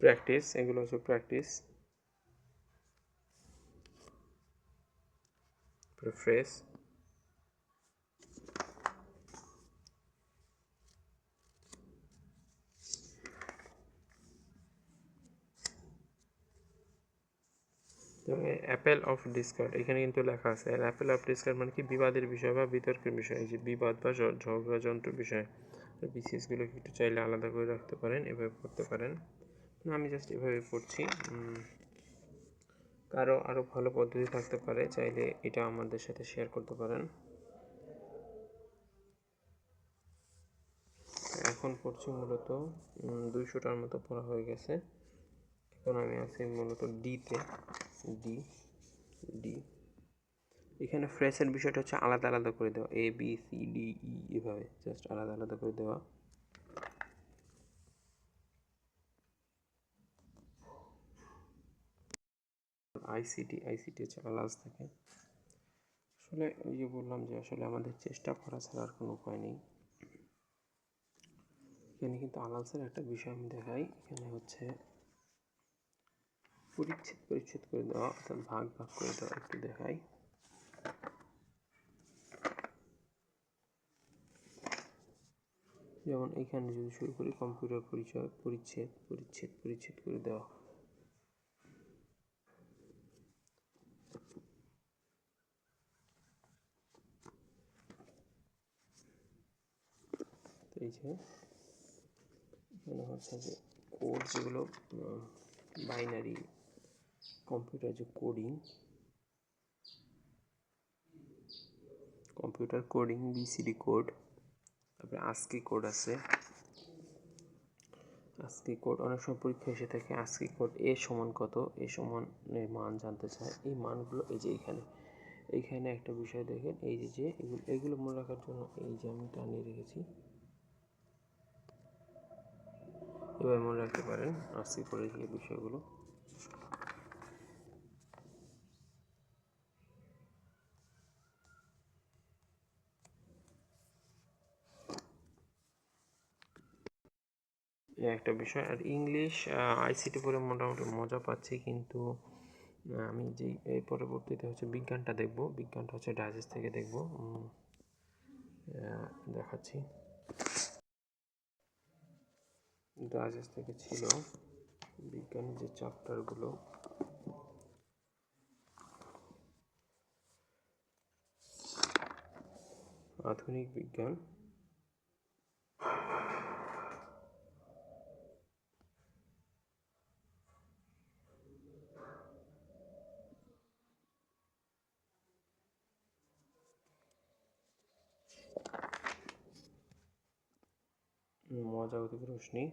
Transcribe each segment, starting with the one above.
Practice এগুলো হচ্ছে practice phrase apple of discord, এখানে কিন্তু লেখা আছে অ্যাপেল অফ ডিসকার্ড মানে কি? বিবাদের বিষয় বা বিতর্কের বিষয়, এই যে বিবাদ বা ঝগড়া যন্ত্র বিষয়। বিসিএসগুলো একটু চাইলে আলাদা করে রাখতে পারেন, এভাবে করতে পারেন। আমি জাস্ট এভাবে পড়ছি। কারও আরও ভালো পদ্ধতি থাকতে পারে, চাইলে এটা আমাদের সাথে শেয়ার করতে পারেন। এখন পড়ছি মূলত দুইশোটার মতো পড়া হয়ে গেছে। এখন আমি আছি মূলত ডিতে ডি ডি এখানে ফ্রেশের বিষয়টা হচ্ছে আলাদা আলাদা করে দেওয়া A B C D E এভাবে জাস্ট আলাদা আলাদা করে দেওয়া। আইসিটি আইসিটি হচ্ছে আলাদা থাকে। আসলে ওই যে বললাম যে আসলে আমাদের চেষ্টা করা ছাড়া আর কোনো উপায় নেই। এখানে কিন্তু আলালসের একটা বিষয় আমি দেখাই। এখানে হচ্ছে পরিচ্ছেদ পরিচ্ছেদ করে দেওয়া অর্থাৎ ভাগ ভাগ করে দেওয়া একটু দেখাই। যেমন এখানে যদি শুরু করি, কম্পিউটার পরিচয়, পরিচ্ছেদ পরিচ্ছেদ পরিচ্ছেদ করে দেওয়া। এই এখানে হচ্ছে যে কোড যেগুলো বাইনারি কম্পিউটার যে coding computer coding BCD code তারপরে আজকি কোড আছে। আজকি কোড অনেক সময় পরীক্ষা এসে থাকে আজকি কোড এ সমান কত? এ সমানের মান জানতে চায়। এই মানগুলো এই যে এইখানে এইখানে একটা বিষয় দেখেন, এই যে যে এগুলো এগুলো মনে রাখার জন্য এই যে আমি টানিয়ে রেখেছি। এভাবে মনে রাখতে পারেন। আজকে করে এই বিষয়গুলো। একটা বিষয়। আর ইংলিশ আইসিটি পড়ে মোটামুটি মজা পাচ্ছি, কিন্তু আমি যেই এই পরবর্তীতে হচ্ছে বিজ্ঞানটা দেখব। বিজ্ঞানটা হচ্ছে ডাইজেস্ট থেকে দেখব। দেখাচ্ছি। ডাইজেস্ট থেকে ছিল বিজ্ঞানের যে চ্যাপ্টারগুলো আধুনিক বিজ্ঞান। মজাগতিক রোশনি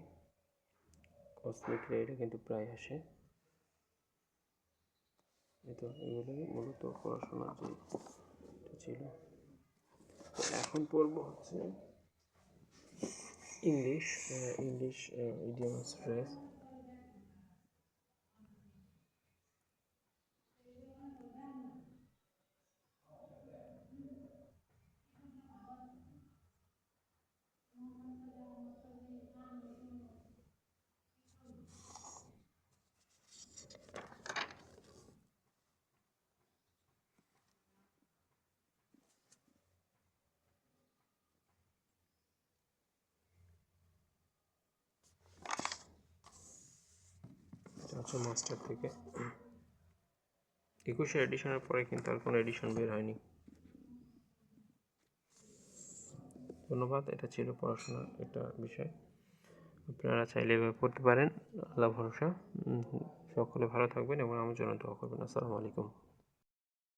কসমিক রেড কিন্তু প্রায় আসে। তো এগুলোই মূলত পড়াশোনার যে ছিল। এখন পড়ব হচ্ছে ইংলিশ ইংলিশ ইডিয়াম ফ্রেজ হচ্ছে মাস্টার থেকে। একুশে এডিশনের পরে কিন্তু আর কোনো এডিশন বের হয়নি। ধন্যবাদ, এটা ছিল পড়াশোনার একটা বিষয়। আপনারা চাইলে এভাবে পড়তে পারেন, আল্লাহ ভরসা। সকলে ভালো থাকবেন এবং আমার জন্য দোয়া করবেন। আসসালামু আলাইকুম।